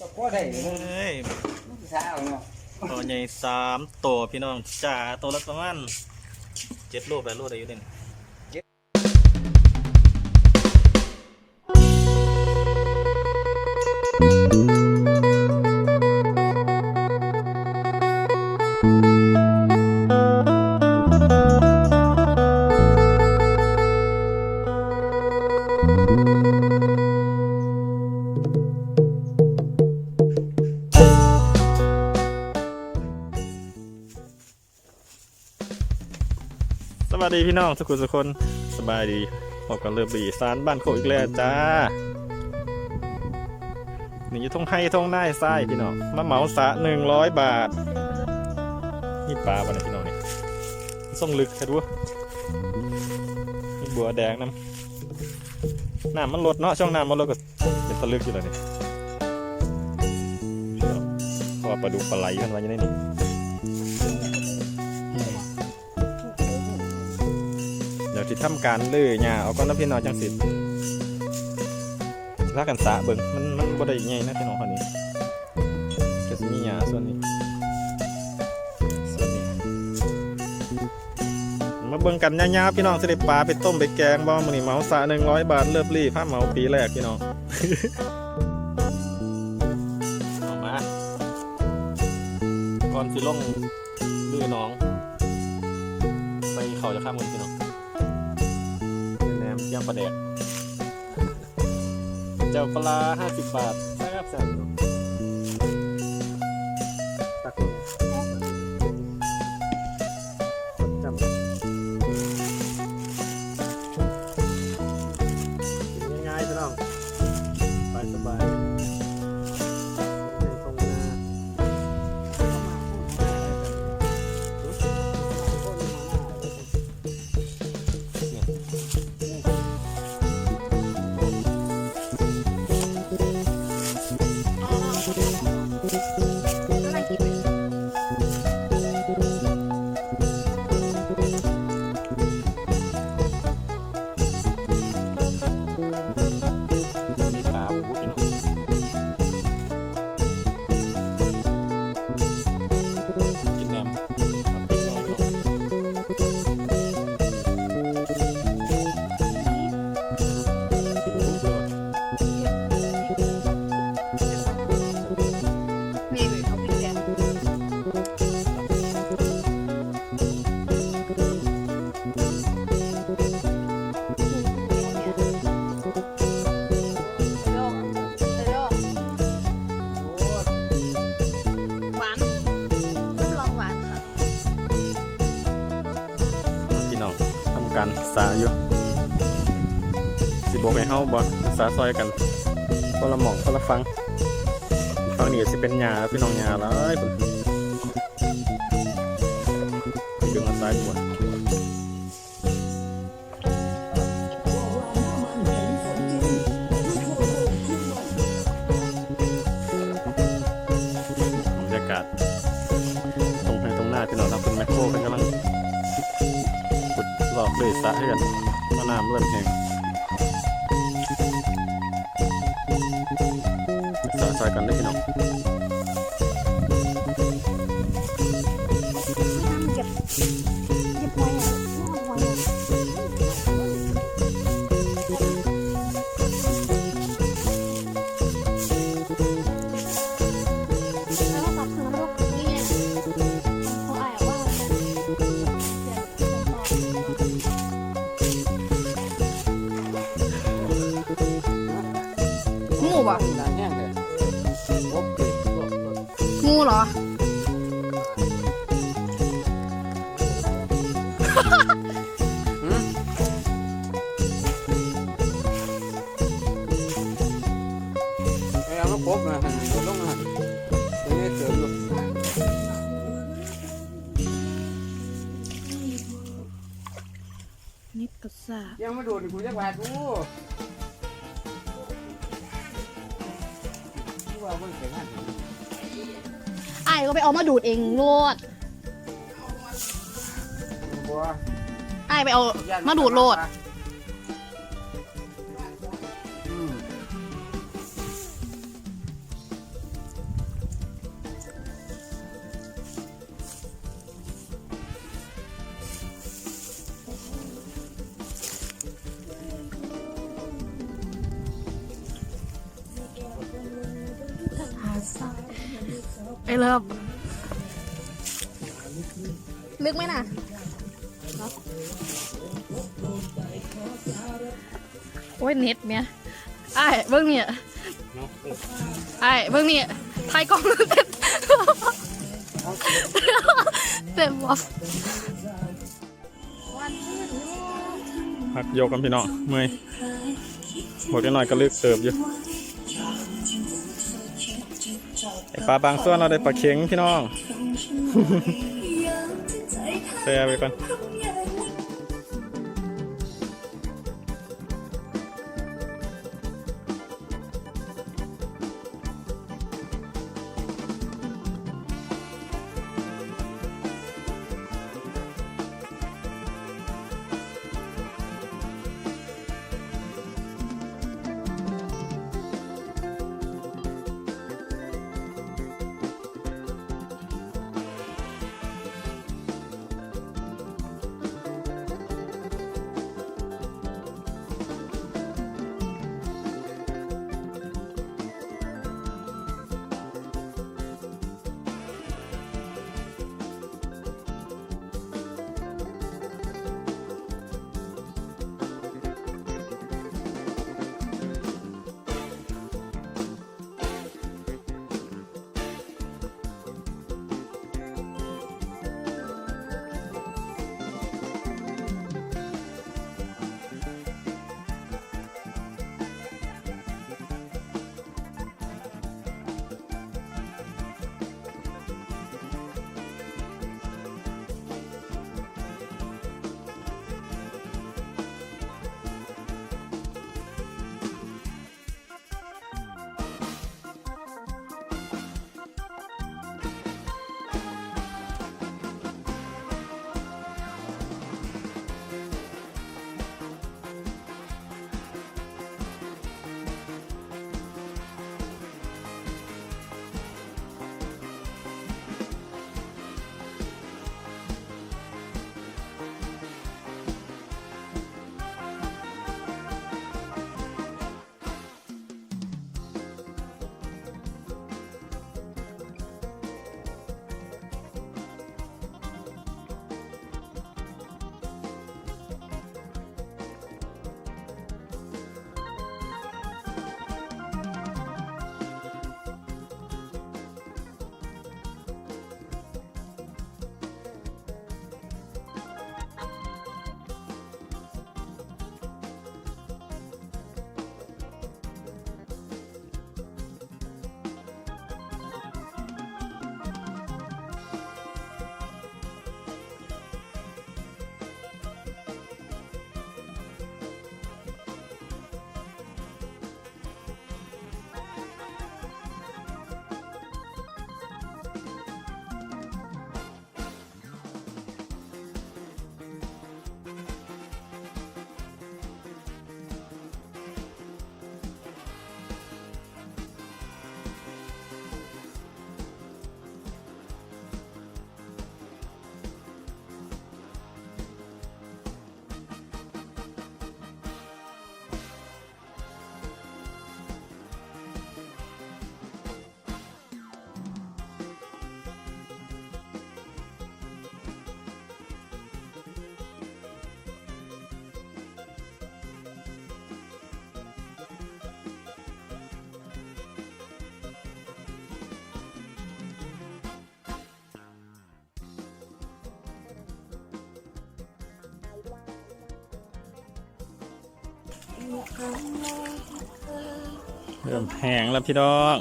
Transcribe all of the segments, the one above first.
ก็พอได้เอ้ยช้าเอาเนาะตัวใหญ่สามตัวพี่น้องจ่าตัวละประมาณเจ็ดโลแปดโลได้อยู่เด่นส ดีพี่น้องสุขุสุคนสบายดีพบกันเริ่มบีสารบ้านโคอีกแล้วจ้าหนี่อยู่ทงไห้ทงหน้าไส้พี่น้องมาเหมาสะหนึ่งร้อยบาท นี่ปลาปะเนี่ยพี่น้องนี่ส่งลึกแค่ดูนี่บัวแดงน้ำน้ำมันลดเนาะช่วงน้ำมันลดก็เป็นตะลึกอยู่แล้วนี่พี่น้องเพราะว่าปลาดุกปลาไหลกันไว้ยังไงนี่ ที่ทำการลื้อหญ้าเอาก้อนน้ำพี่น้องจังสิถ้ากันสะเบิ่งมันมันบ่ได้ใหญ่นะพี่น้องคนนี้ก็สิมีหญ้าส่วนนี้ส่วนนี้มาเบิ่งกันยาวๆพี่น้องสิได้ปลาไปต้มไปแกงบ่มื้อนี้เหมาสะ100 บาทเลิบรีผ้าเหมาปีแรกพี่น้องเอามาก่อนสิลงลื้อน้องไปเขาจะข้ามกันพี่น้อง แหนมย่างปลาแดกเจ้าปลาห้าสิบบาทแซ่บแซ่บาซอยกันคนละหม่องคนละฟังฟังนี่สิเป็นหญ้าพี่น้องหญ้าหลายพุ่นดึงมาซ้ายบรรยากาศตรงไปตรงหน้าพี่น้องทำเป็นแมคโครกันกำลังขุดหลอกเลยสะให้กันมะน้ำเริ่มแห้ง นิดกระซายังมาโดนกูจะบาดกูกูว่ามันเสียงหันไอ้ายก็ไปเอามาดูดเองโลดบัวไอ้ายไปเอามาดูดโลด ไอ้เลิฟลึกไหมน่ะโอ้ยเน็ตเมียไอ้ายเบิ้งเนี่ยไอ้ายเบิ้งเนี่ยถ่ายกล้องเต็มเต็มวะพักโยกกันพี่น้องเมื่อยหมดกันหน่อยก็ลึกเติบอยู่ ปลาบางส่วนเราได้ปลาเข็งพี่น้องแปรไปก่อน เริ่มแห้งแล้วพี่น้อง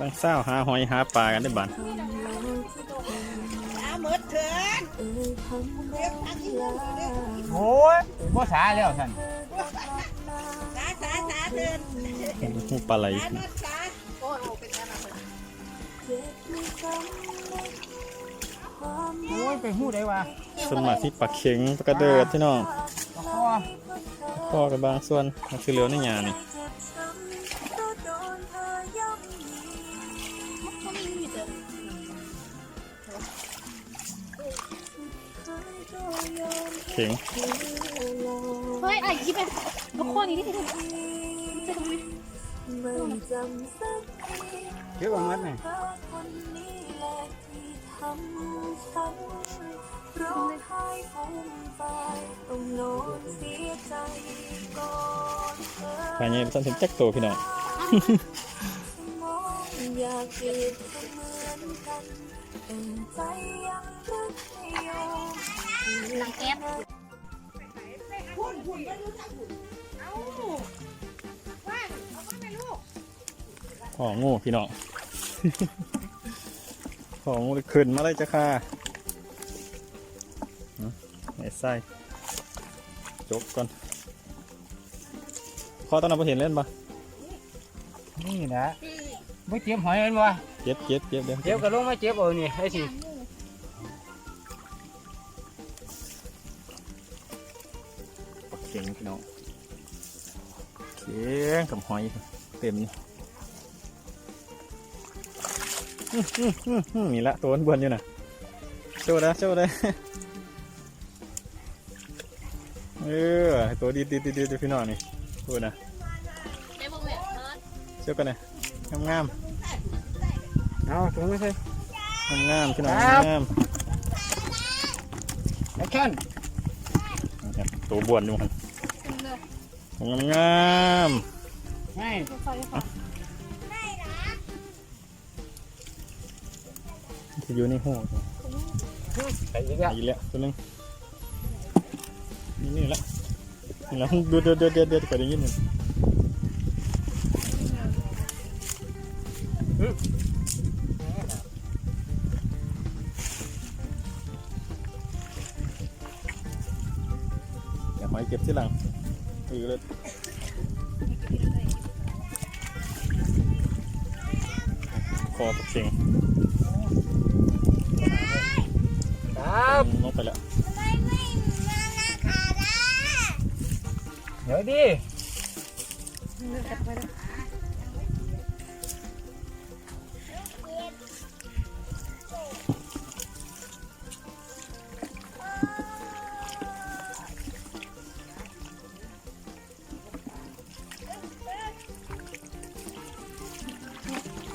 ลังเศร้าหาหอยหาปลากันได้บ้านโอ้ยบ่สาแล้วท่านสาสาสาเดินหูปลาไหลสานวดสาโอ้ยเอาเป็นอะไรโอ้ยไปหู้ได้ว่าสวนมัครที่ปลาเข็งปลากระเดิดพี่น้องก็ พอพ่อกับบางส่วนมันคือเหลือในหยานี่เข็งเฮ้ยไอ้คิดไปเอาข้อนี้ที่ทำจะทำไมไม่จำสักทีเยอะกว่ามัดไหมเพราะคน ร้องไห้ฟูมฟายต้องนอนเสียใจก่อนเธอภายในต้นถึงแจ็คตัวพี่น้องมองอยากเก็บเธอเหมือนกันแต่ใจยังรักไม่ยอมนางแอปของงูพี่น้องของงูขึ้นมาเลยจ้ะค่ะะไหนไส้จกก่อนพอตอนนั้นพอเห็นเล่นปะนี่นะไม่เจ็บหอยเห็นบ่เจ็บเจ็บเจ็บเดี๋ยวเจ็บก็ลงมาเจ็บเอานี่ไอ้สิเข่งพี่น้องเข่งกับหอยเต็มนี่อื้ออื้ออื้ออื้อนี่ละตัวบวนๆอยู่น่ะโชว์นะโชว์เล เออตัวดีดีดีดีพี่น้องนี่พูดนะเจ๊บอกเนี่ยเพิร์ดเชื่อกันนะงามงามเอาถุงไม่ใช่งามงามๆพี่น้องครับงามแอคชั่นนะครับตัวบวนอยู่มันขึ้นเลยงามงามไม่ไฟค่ะๆที่อยู่ในหูไปอีกแล้วอีกแล้วตัวหนึง นี่นี่ละนี่ละเดือดเดือดเดือดเดือดเดือดกว่านี้นิดหนึงเดี๋ยวหอยเก็บที่หลังอือเลยคอตะเข่งครับลงไปแล้ว ดี๋ยวดิเลือกแอปไว้เลย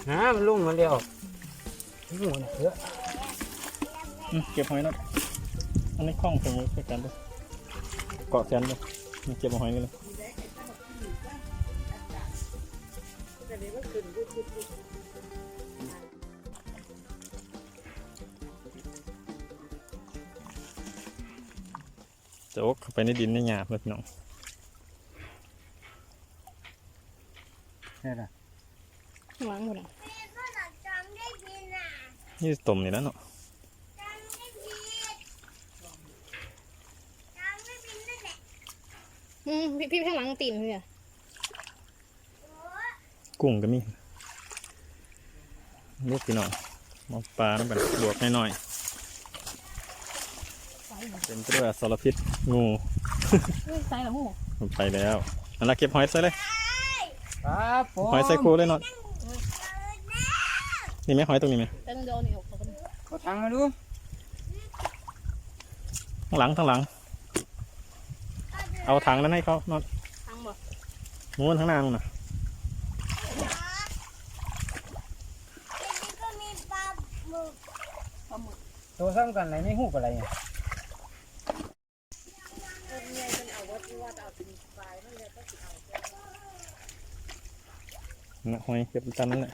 นะมันลุ่งมันเดียวงูเนี่ยเยอะเก็บหอยหนะอันนี้คล้องตรงนี้ไปกันด้วยเกาะแขนด้วย เก็บเอาหอยนี่เลยจะอกเข้าไปในดินในหยาบเลยพี่น้องนี่แหละหลังหมดอะนี่ต้มนี่แล้วเนาะ อืม พี่พี่ข้างหลังตีนพี่อะกุ้งก็มีเลือกพี่น้องหมอปลาน้ำกันบวกหน่อยๆเป็นไปด้วยสารพิษงูเฮ้ยใส่หลังหูมันไปแล้วอันละเก็บหอยใส่เลยครับผมหอยใส่คูเลยเนาะนี่ไหมหอยตรงนี้ไหมแต่ต้องโดนนี่ออกก่อนเขาทางมาดูข้างหลังข้างหลัง เอาถังนั้นให้เขานอนทางบ่ม้วนข้างหน้านู่นน่ะตัวซ้ำกันอะไรไม่หูอะไรเนี่ยนะหอยเก็บตามนั้นแหละ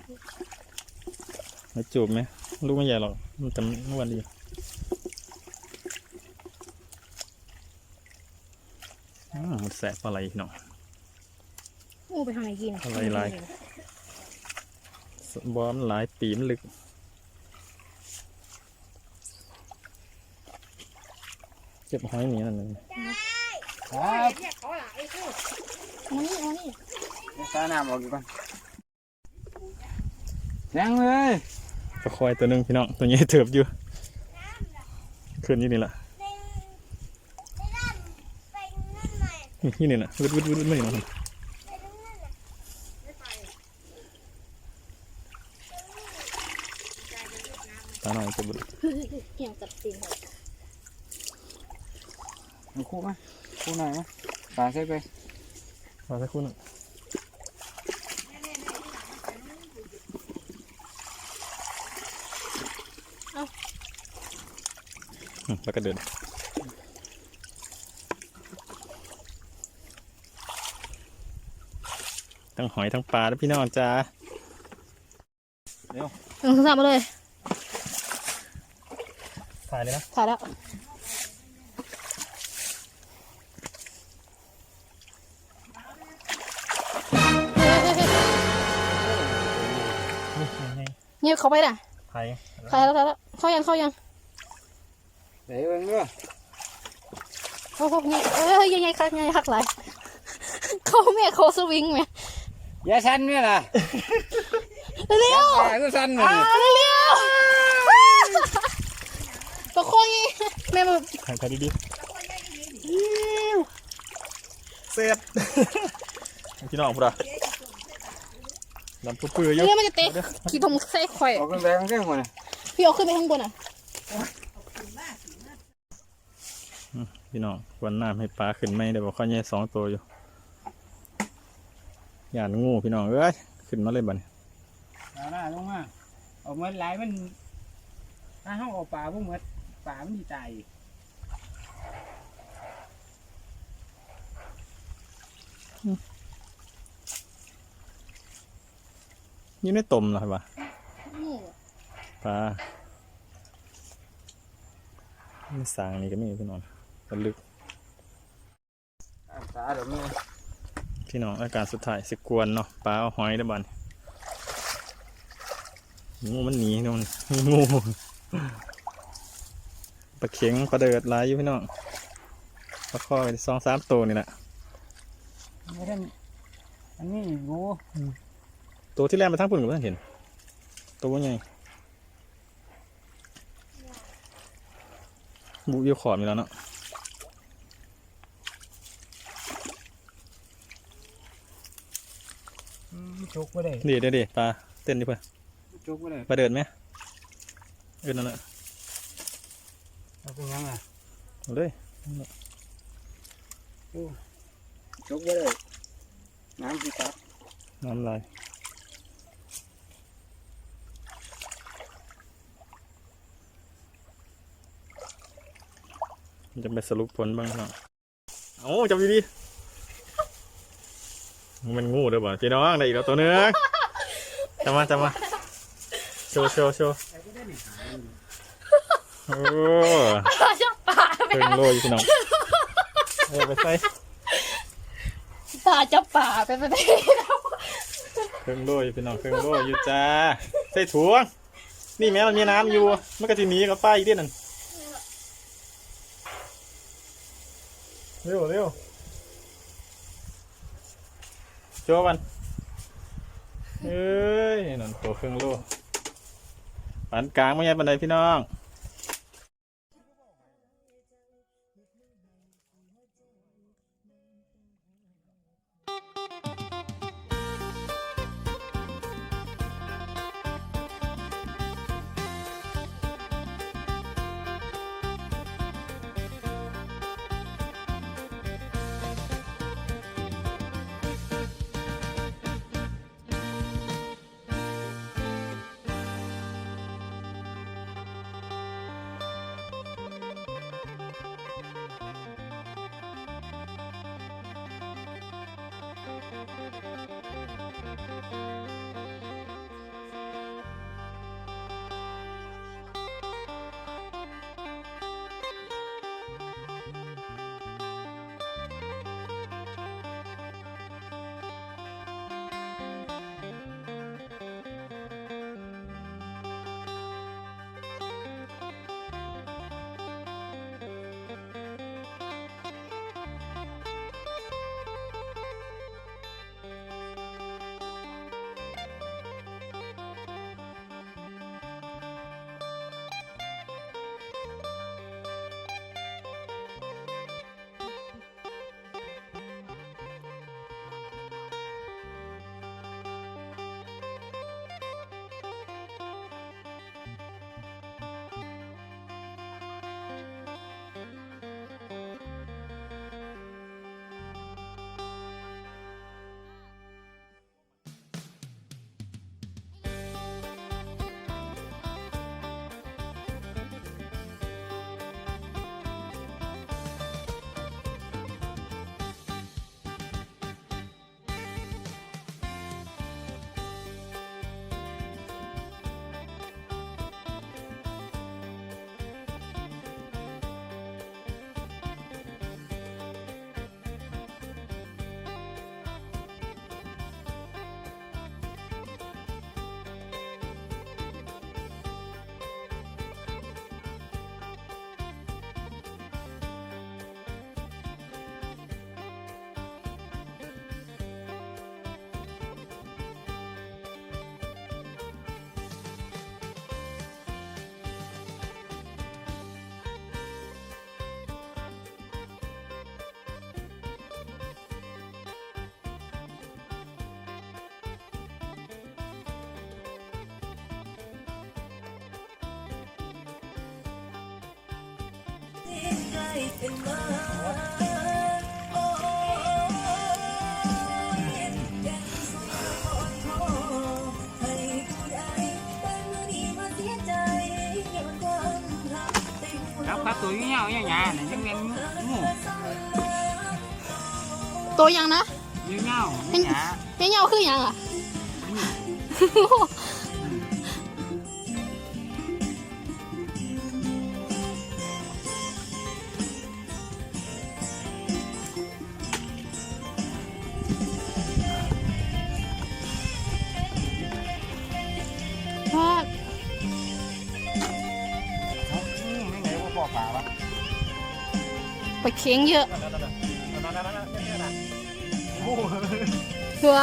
หอยจูบไหมลูกไม่ใหญ่หรอกมันจะนวลดีอืมมัน แสบปลาไหลพี่น้องงูไปทางไหนกินอะไรไรบอมนหลายปีมันลึกเก็บหอยหนีนั่นเลยครับมานี่มานี่เดี๋ยวตาน้ำออกอยู่ก่อนแรงเลยก็คอยตัวหนึงพี่น้องตัวนี้เถิบอยู่ ขึ้นอยู่นี่แหละ นี่เนี่ยนะวึดวึดวึดไม่เห็นหรอตาหน่อยจะบุดเกี่ยวกับสิ่งมันคู่ไหมคู่หน่อยไหมปลาใส่ไปมลาใส่คู่หนึ่งเอาแล้วก็เดิน ทั้งหอยทั้งปลาแล้วพี่น้องจ้าหนึ่งสองสามมาเลยถ่ายเลยนะถ่ายแล้วเนี่ยเขาไปน่ะถ่ายถ่ายแล้วถ่ายแล้วเข้ายังเข้ายังเดี๋ยวเบิ่งด้วยเข้าเข้าเนี่ยเอ้ยยังไงคักยังไงคักหลายเขาแม่เขาสวิงแม่ อย่าสั่นแม่ล่ะเร็วตายก็สั่นเลยเร็วเร็วประคองงี้แม่มาถ่ายถ่ายดีๆเสร็จพี่น้องพูดอะลำปื้อๆอยู่เรื่องมันจะเตะขี่ทงใส่ข่อย ออกแรงๆแค่หัวน่ะพี่เอาขึ้นไปข้างบนอะพี่น้องวันน้ำให้ปลาขึ้นไหมเดี๋ยวบอกข้อแย่สองตัวอยู่ หยาดงูพี่น้องเอ้ยขึ้นมาเลยบัดนี้เอาหน้าลงมาเอาเหมือนหลายมัน ถ้าเฮาเอาปลาบ่เหมือนปลามันสิตายอีกนี่ไม่ตมเหรอครับวะปลาไม่สางนี่ก็มีพี่น้องมันลึกปลาเดี๋ยวนี้ พี่น้องอาการสุดท้ายสิกวนเนาะปลาเอาหอยได้อบัดนงูมันหนีนู่นงูปลาเข็งปลาเดิดหลายอยู่พี่น้องปลาคอไปสองสามตัวนี่แหละไม่ได้อันนี้งูตัวที่แรกมาทั้งปุ่นกับท่านเห็น ตัวว่าไงบุเยี่ยวขอดมีแล้วเนาะ จุกบ่ได้เดี๋ยวเดี๋ยวเดี๋ยวปลาเต้นดิเพื่อนจุกบ่ได้ปลาเดินไหมเออนั่นแหละเอาเป็นยังล่ะเอาเลยจุกบ่ได้น้ำสิตักน้ำลายจะไปสรุปผลบ้างเนาะโอ้จับดีๆ มันงูเด้อบ่พี่น้องได้อีกแล้วตัวหนึงจับมาจับมาโชว์โชว์โชว์โอ้จะป่าเพิ่งโรยพี่น้องเออไปใส่ตาจะป่าไปไปไปเพิ่งโรยพี่น้องเพิ่งโรยอยู่จ้าใส่ถุงนี่แม้มันมีน้ำอยู่มันก็จะหนีกับป้าอีกนิดนึงเร็วเร็วโจวันเอ้ยนั่นตัวเครื่องโลปันกลางไม่ใช่ปันใดพี่น้อง นความรักไปหัวครับตัวเงี้ยวเนี่ยๆน่ะยังแม่นงูตัวยังนะเงี้ยวเนี่ยเงี้ยคือยังอะ ไปเค้งเยอะโอ้โหสว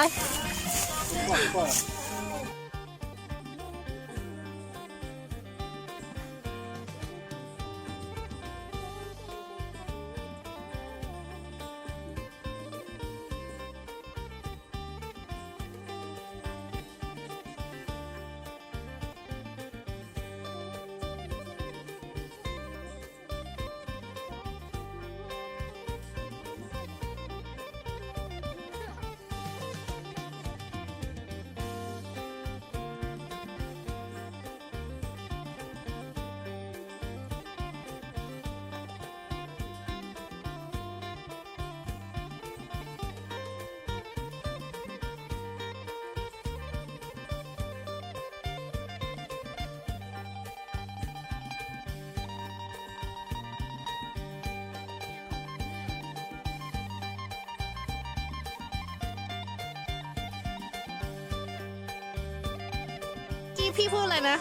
พี่พูดอะไรนะ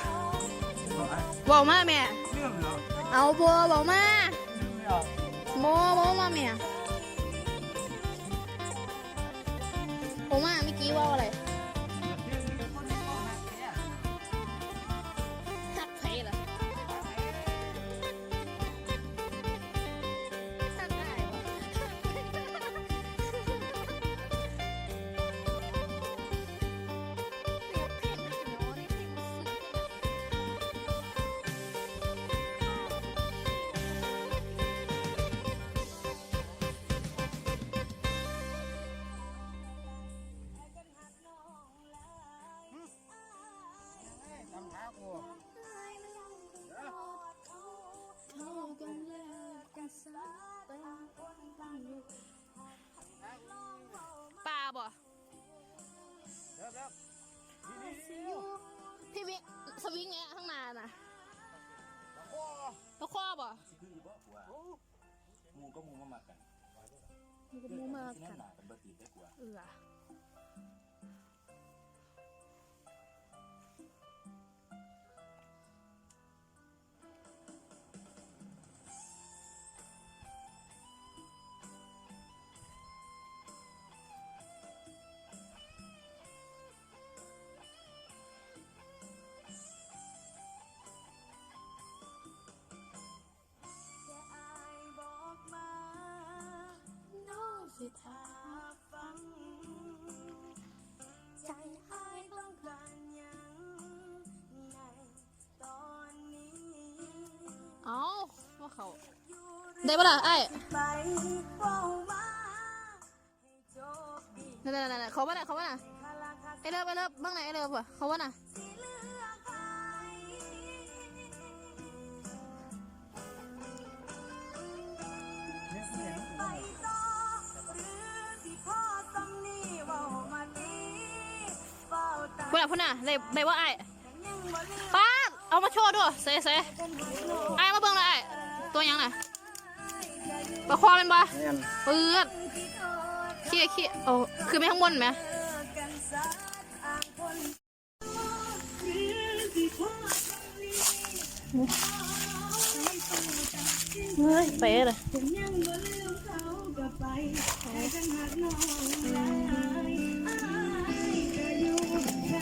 บอกมาแม่เรื่องเหรอเอาบัวบอกมาไม่ออกโมโมมาแม่ ปลาบ่พี่วิสวิงเงี้ยข้างหน้าน่ะตะคว้าบ่มูก็มูมามากันมันก็มูมาที่นั่กันนหนาเป็นเบอร์ตีได้กว่าเออ สิทาฟัง ใจหายต้องการหยังในตอนนี้เอาว่าเขา ได้ปะล่ะไอ้ไปเฝ้ามาให้โชคดีนั่นนั่นนั่นเขาว่าน่ะเขาว่าน่ะคาราคาไอ้เลิฟไอ้เลิฟบ้างไหนไอ้เลิฟวะเขาว่าน่ะ ได้ได้ว่าไอ้ยังบ่ลืมป้าดเอามาโชว์ด้วยเซ่เซ่ไอ้มาเบิ่งเลยไอ้ตัวยังน่ะปลาคอเป็นปะแม่นเปื้อนเขี้ยเขี้ยโอ้คือไม่ข้างบนไหมกันสักอ่างคนหรือสิพ่อสำนีเฮ้ยเป๊ะเลย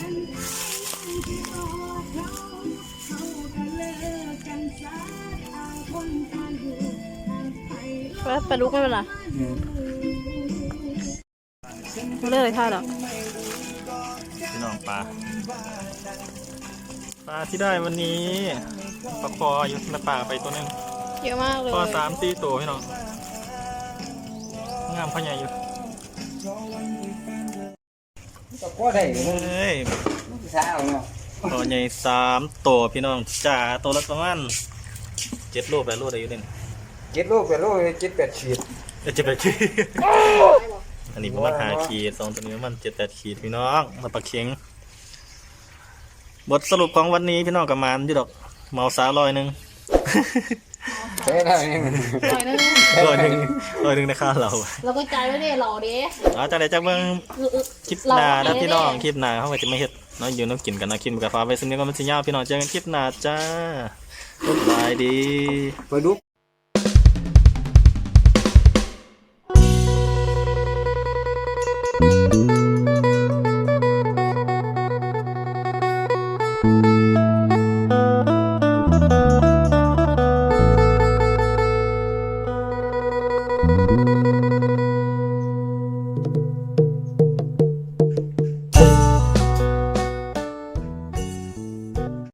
กันที่กอดเขาเขาก็เลิกกันซะต่างคนต่างอยู่ต่างไปไปไปลุกไม่เป็นไรไม่เลยท่าหรอกพี่น้องปลา ปลาที่ได้วันนี้ปลาคออยู่ในป่าไปตัวหนึงเยอะมากเลยพอสามสี่ตัวพี่น้อง งามพ่อใหญ่อยู่ ก็พอได้เอ้ยสาวเนาะตัวใหญ่สามตัวพี่น้องจ่าตัวละประมาณเจ็ดโลแปดโลได้อยู่เด่นเจ็ดโลแปดโลเจ็ดแปดขีดเอ้ยเจ็ดแปดขีดอันนี้ประมาณห้าขีดสองตัวนี้ประมาณเจ็ดแปดขีดพี่น้องมาปลาเค็งบทสรุปของวันนี้พี่น้องกับมานอยู่ดอกเมาสาวลอยหนึ่งเฮ้ยได้นี่หน่อยนึง ลอยหนึ่งลอยหนึ่งในค่าเราเราก็ใจไว้เด้หล่อเด้เอาจากไหนจากเมืองคลิปหน้านะพี่น้องคลิปหน้าเขาก็จะไม่เฮ็ดเน้องอยู่น้องกินกันนะคลิปกับฟ้าไปซึ่งนี้ก็มันสิยาวพี่น้องเจอกันคลิปหน้าจ้าบ๊ายบายดีไปดู